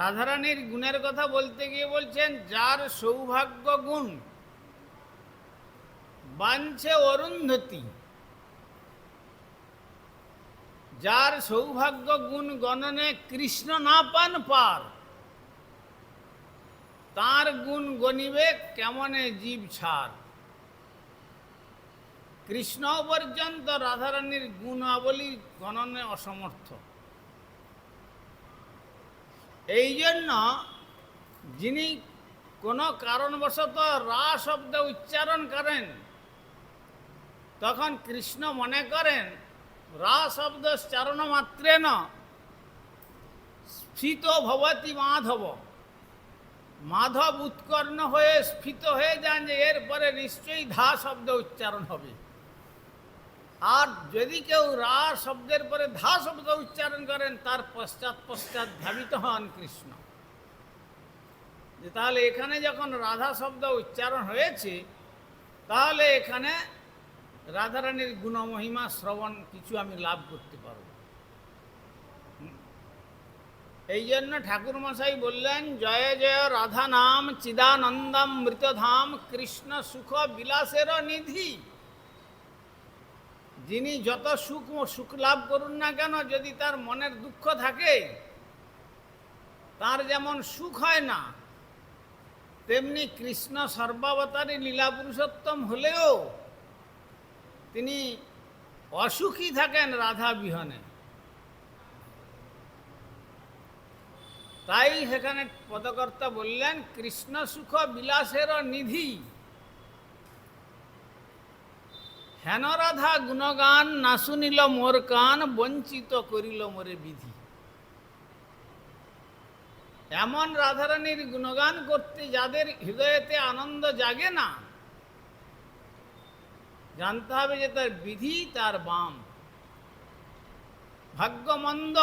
রাধারানীর গুণের কথা বলতে গিয়ে বলছেন, যার সৌভাগ্য গুণ, বাঞ্ছে অরুন্ধতী। যার সৌভাগ্য গুণ গণনে কৃষ্ণ না পান পার, তার গুণ গণিবে কেমনে জীব ছাড় কৃষ্ণ পর্যন্ত রাধারানীর গুণাবলী গণনে অসমর্থ। এই জন্য যিনি কোনো কারণবশত রা শব্দ উচ্চারণ করেন, তখন কৃষ্ণ মনে করেন, রা শব্দ চারণ মাত্রেন স্ফীত ভবতি মাধব। মাধব উৎকর্ণ হয়ে স্ফীত হয়ে যান যে এরপরে নিশ্চয়ই ধা শব্দ উচ্চারণ হবে। আর যদি কেউ রা শব্দের পরে ধা শব্দ উচ্চারণ করেন, তার পশ্চাৎ পশ্চাৎ ধাবিত হন কৃষ্ণ। যে তাহলে এখানে যখন রাধা শব্দ উচ্চারণ হয়েছে, তাহলে এখানে রাধারানীর গুণমহিমা শ্রবণ কিছু আমি লাভ করতে পারব। এই জন্য ঠাকুর মশাই বললেন, জয় জয় রাধা নাম চিদানন্দম মৃতধাম কৃষ্ণ সুখ বিলাসের নিধি। যিনি যত সুখ সুখ লাভ করুন না কেন, যদি তার মনের দুঃখ থাকে, তার যেমন সুখ হয় না, তেমনি কৃষ্ণ সর্বাবতারী লীলা পুরুষোত্তম হলেও তিনি অসুখী থাকেন রাধা বিহনে। তাই সেখানে পদকর্তা বললেন, কৃষ্ণ সুখ বিলাসের নিধি। হেন রাধা গুণগান না শুনিল মোর কান, বঞ্চিত করিল মোরে বিধি। এমন রাধারানীর গুণগান করতে যাদের হৃদয়েতে আনন্দ জাগে না, জানতে হবে যে তার বিধি তার বাম। ভাগ্যমন্দ